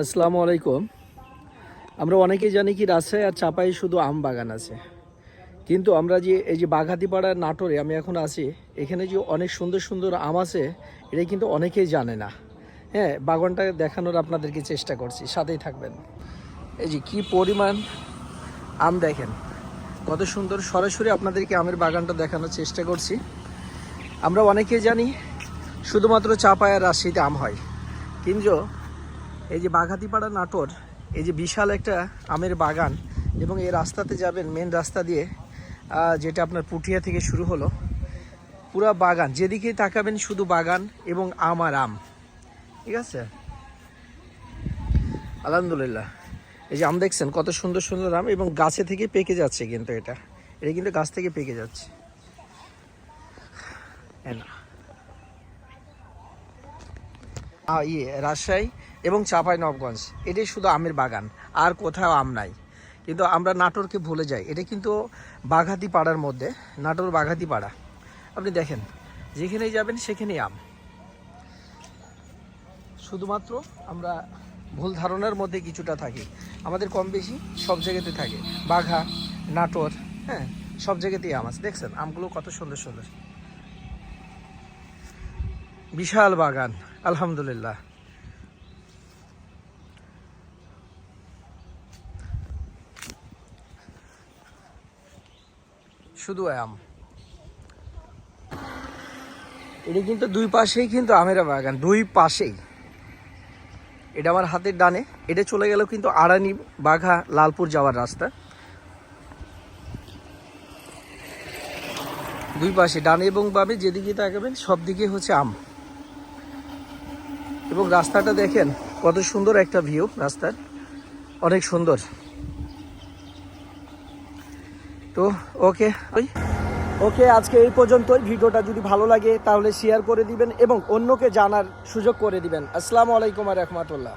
আসসালামু আলাইকুম। আমরা অনেকেই জানি কি রাজশাহী আর চাপাই শুধু আম বাগান আছে। কিন্তু আমরা যে এই যে বাঘাতিপাড়ার নাটোরে আমি এখন আছি, এখানে যে অনেক সুন্দর সুন্দর আম আছে, এটা কিন্তু অনেকেই জানে না। হ্যাঁ বাগানটা দেখানোর আপনাদেরকে চেষ্টা করছি, সাথেই থাকবেন। এই যে কি পরিমাণ আম দেখেন, কত সুন্দর সরাসরি আপনাদেরকে আমের বাগানটা দেখানোর চেষ্টা করছি। আমরা অনেকেই জানি শুধুমাত্র চাপায় আর রাজশাহীতে আম হয়। কিন্তু এই যে বাঘাতিপাড়া নাটোর, এই যে বিশাল একটা আমের বাগান এবং এই রাস্তাতে যাবেন মেন রাস্তা দিয়ে যেটা আপনার পুঠিয়া থেকে শুরু হলো। পুরো বাগান যেদিকেই তাকাবেন শুধু বাগান এবং আম আর আম। ঠিক আছে? আলহামদুলিল্লাহ। এই যে আম দেখছেন, কত সুন্দর সুন্দর আম এবং গাছে থেকে পেকে যাচ্ছে কিন্তু এটা। এটা কিন্তু গাছ থেকে পেকে যাচ্ছে। না ইয়ে রাজশাহী এবং চাঁপাই নবগঞ্জ। এটাই শুধু আমের বাগান, আর কোথাও আম নাই। কিন্তু আমরা নাটোরকে ভুলে যাই। এটা কিন্তু বাঘাতি পাড়ার মধ্যে, নাটোর বাঘাতি পাড়া আপনি দেখেন, যেখানেই যাবেন সেখানেই আম। শুধুমাত্র আমরা ভুল ধারণার মধ্যে কিছুটা থাকি। আমাদের কম বেশি সব জায়গাতে থাকে। বাঘা, নাটোর হ্যাঁ সব জায়গাতেই আম আছে। দেখছেন, আমগুলো কত সুন্দর সুন্দর। বিশাল বাগান। আলহামদুলিল্লাহ। শুধু আম। এটা কিন্তু দুই পাশেই কিন্তু আমের বাগান, দুই পাশেই। এটা আমার হাতের ডানে, এটা চলে গেল কিন্তু আড়ানি বাঘা লালপুর যাওয়ার রাস্তা। দুই পাশে, ডানে এবং বামে যেদিকে তাকাবেন সব দিকে হচ্ছে আম। এবং রাস্তাটা দেখেন, কত সুন্দর একটা ভিউ রাস্তার। অনেক সুন্দর। তো ওকে ওই। ওকে আজকে এই পর্যন্তই। ভিডিওটা যদি ভালো লাগে, তাহলে শেয়ার করে দিবেন এবং অন্যকে জানার সুযোগ করে দিবেন। আসসালামু আলাইকুম আর রহমতুল্লাহ।